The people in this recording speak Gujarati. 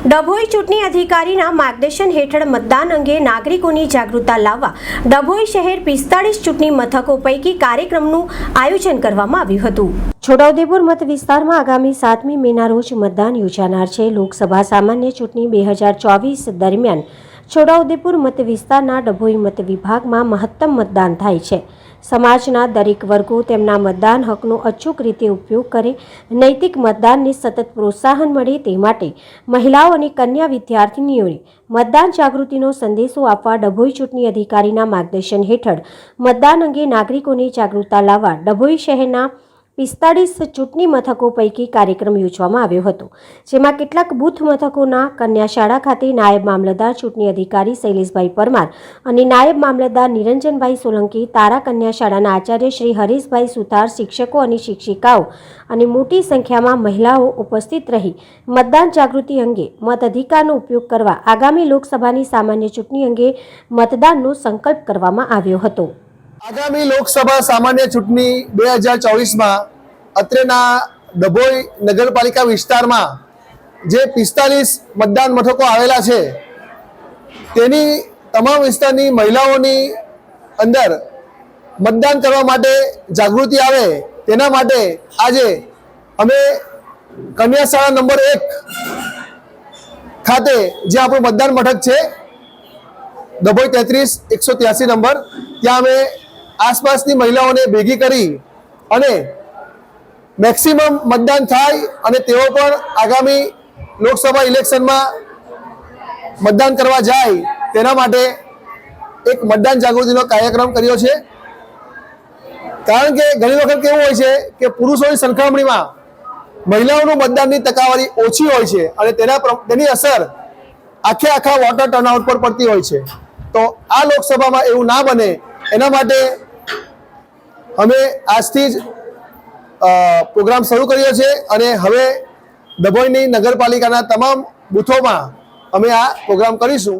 ડભોઈ ચૂંટણી અધિકારીના માર્ગદર્શન હેઠળ મતદાન અંગે નાગરિકોની જાગૃતતા લાવવા ડભોઈ શહેર પિસ્તાળીસ ચૂંટણી મથકો પૈકી કાર્યક્રમનું આયોજન કરવામાં આવ્યું હતું. છોટાઉદેપુર મત વિસ્તારમાં આગામી સાતમી મેના રોજ મતદાન યોજાનાર છે. લોકસભા સામાન્ય ચૂંટણી બે હજાર ચોવીસ દરમિયાન છોટાઉદેપુર મત વિસ્તારના ડભોઈ મત વિભાગમાં મહત્તમ મતદાન થાય છે. સમાજના દરેક વર્ગો તેમના મતદાન હકનો અચૂક રીતે ઉપયોગ કરે, નૈતિક મતદાનને સતત પ્રોત્સાહન મળે તે માટે મહિલાઓ અને કન્યા વિદ્યાર્થીનીઓને મતદાન જાગૃતિનો સંદેશો આપવા ડભોઈ ચૂંટણી અધિકારીના માર્ગદર્શન હેઠળ મતદાન અંગે નાગરિકોને જાગૃતતા લાવવા ડભોઈ શહેરના પિસ્તાળીસ ચૂંટણી મથકો પૈકી કાર્યક્રમ યોજવામાં આવ્યો હતો, જેમાં કેટલાક બૂથ મથકોના કન્યા શાળા ખાતે નાયબ મામલતદાર ચૂંટણી અધિકારી શૈલેષભાઈ પરમાર અને નાયબ મામલતદાર નિરંજનભાઈ સોલંકી, તારા કન્યા શાળાના આચાર્ય શ્રી હરીશભાઈ સુથાર, શિક્ષકો અને શિક્ષિકાઓ અને મોટી સંખ્યામાં મહિલાઓ ઉપસ્થિત રહી મતદાન જાગૃતિ અંગે મત અધિકારનો ઉપયોગ કરવા આગામી લોકસભાની સામાન્ય ચૂંટણી અંગે મતદાનનો સંકલ્પ કરવામાં આવ્યો હતો. આગામી લોકસભા સામાન્ય ચૂંટણી બે હજાર ચોવીસમાં અત્રેના ડભોઈ નગરપાલિકા વિસ્તારમાં જે પિસ્તાલીસ મતદાન મથકો આવેલા છે, તેની તમામ વિસ્તારની મહિલાઓની અંદર મતદાન કરવા માટે જાગૃતિ આવે તેના માટે આજે અમે કન્યાશાળા નંબર એક ખાતે જે આપણું મતદાન મથક છે, ડભોઈ તેત્રીસ, એકસો ત્યાસી નંબર, ત્યાં અમે આસપાસની મહિલાઓને ભેગી કરી અને મેક્સિમમ મતદાન થાય અને તેઓ પણ આગામી લોકસભા ઇલેક્શનમાં મતદાન કરવા જાય તેના માટે એક મતદાન જાગૃતિનો કાર્યક્રમ કર્યો છે. કારણ કે ઘણી વખત કેવું હોય છે કે પુરુષોની સરખામણીમાં મહિલાઓનું મતદાનની ટકાવારી ઓછી હોય છે અને તેના તેની અસર આખે આખા વોટર ટર્નઆઉટ પર પડતી હોય છે. તો આ લોકસભામાં એવું ના બને. એના માટે અમે આજથી જ પ્રોગ્રામ શરૂ કર્યો છે અને હવે ડભોઈની નગરપાલિકાના તમામ બૂથોમાં અમે આ પ્રોગ્રામ કરીશું.